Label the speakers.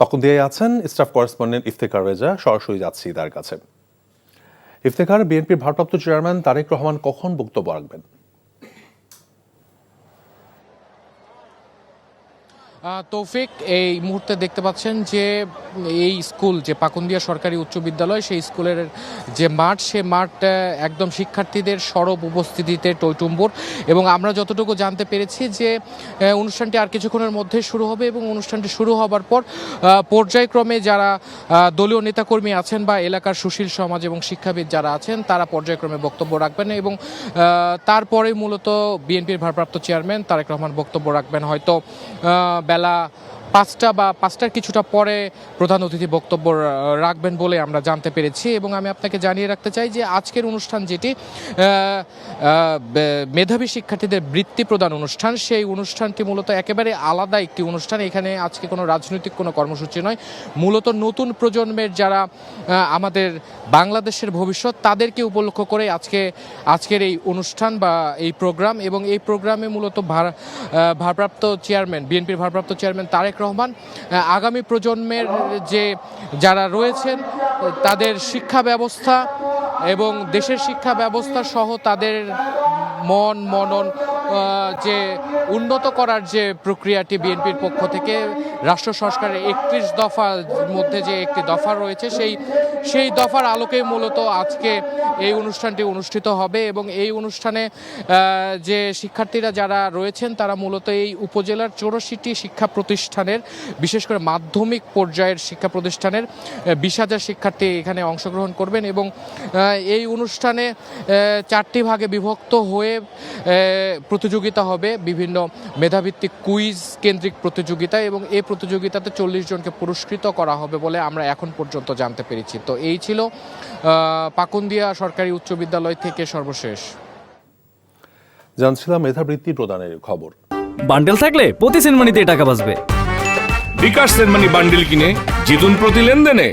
Speaker 1: তখন দিয়ে আছেন স্টাফ করেসপন্ডেন্ট ইফতেকার রেজা, সরাসরি যাচ্ছি তার কাছে। ইফতেখার বিএনপির ভারপ্রাপ্ত চেয়ারম্যান তারেক রহমান কখন বক্তব্য রাখবেন?
Speaker 2: তৌফিক, এই মুহূর্তে দেখতে পাচ্ছেন যে এই স্কুল, যে পাকুন্দিয়া সরকারি উচ্চ বিদ্যালয়, সেই স্কুলের যে মাঠ, সে মাঠ একদম শিক্ষার্থীদের সরব উপস্থিতিতে টইটুম্বুর। এবং আমরা যতটুকু জানতে পেরেছি যে অনুষ্ঠানটি আর কিছুক্ষণের মধ্যে শুরু হবে এবং অনুষ্ঠানটি শুরু হবার পর পর্যায়ক্রমে যারা দলীয় নেতাকর্মী আছেন বা এলাকার সুশীল সমাজ এবং শিক্ষাবিদ যারা আছেন, তারা পর্যায়ক্রমে বক্তব্য রাখবেন এবং তারপরে মূলত বিএনপির ভারপ্রাপ্ত চেয়ারম্যান তারেক রহমান বক্তব্য রাখবেন। হয়তো আহ, বেলা পাঁচটা বা পাঁচটার কিছুটা পরে প্রধান অতিথি বক্তব্য রাখবেন বলে আমরা জানতে পেরেছি এবং আমি আপনাকে জানিয়ে রাখতে চাই যে আজকের অনুষ্ঠান যেটি মেধাবী শিক্ষার্থীদের বৃত্তি প্রদান অনুষ্ঠান, সেই অনুষ্ঠানটি মূলত একেবারে আলাদা একটি অনুষ্ঠান। এখানে আজকে কোনো রাজনৈতিক কোনো কর্মসূচি নয়। মূলত নতুন প্রজন্মের যারা আমাদের বাংলাদেশের ভবিষ্যৎ, তাদেরকে উপলক্ষ করে আজকে, আজকের এই অনুষ্ঠান বা এই প্রোগ্রাম এবং এই প্রোগ্রামে মূলত ভার ভারপ্রাপ্ত চেয়ারম্যান, বিএনপির ভারপ্রাপ্ত চেয়ারম্যান তারেক রহমান আগামী প্রজন্মের যে যারা রয়েছেন, তাদের শিক্ষা ব্যবস্থা এবং দেশের শিক্ষা ব্যবস্থা সহ তাদের মন, মনন যে উন্নত করার যে প্রক্রিয়াটি বিএনপির পক্ষ থেকে, রাষ্ট্র সংস্কারের একত্রিশ দফার মধ্যে যে একটি দফা রয়েছে, সেই সেই দফার আলোকে মূলত আজকে এই অনুষ্ঠানটি অনুষ্ঠিত হবে এবং এই অনুষ্ঠানে যে শিক্ষার্থীরা যারা রয়েছেন, তারা মূলত এই উপজেলার চৌরাশিটি শিক্ষা প্রতিষ্ঠানের, বিশেষ করে মাধ্যমিক পর্যায়ের শিক্ষা প্রতিষ্ঠানের বিশ হাজার শিক্ষার্থী এখানে অংশগ্রহণ করবেন এবং এই অনুষ্ঠানে চারটি ভাগে বিভক্ত হয়ে প্রতিযোগিতা হবে বিভিন্ন মেধাভিত্তিক কুইজ কেন্দ্রিক প্রতিযোগিতা এবং এই প্রতিযোগিতাতে চল্লিশ জনকে পুরস্কৃত করা হবে বলে আমরা এখন পর্যন্ত জানতে পেরেছি। তো এই ছিল আহ, পাকুন্দিয়া সরকারি উচ্চ বিদ্যালয় থেকে সর্বশেষ।
Speaker 1: জানছিলাম মেধাবৃত্তি প্রদানের খবর।
Speaker 3: বান্ডেল থাকলে প্রতি সিনেমানিতে টাকা বাঁচবে।
Speaker 4: বিকাশ সেনমানি বান্ডিল কিনে জিতুন প্রতি লেনদেনে।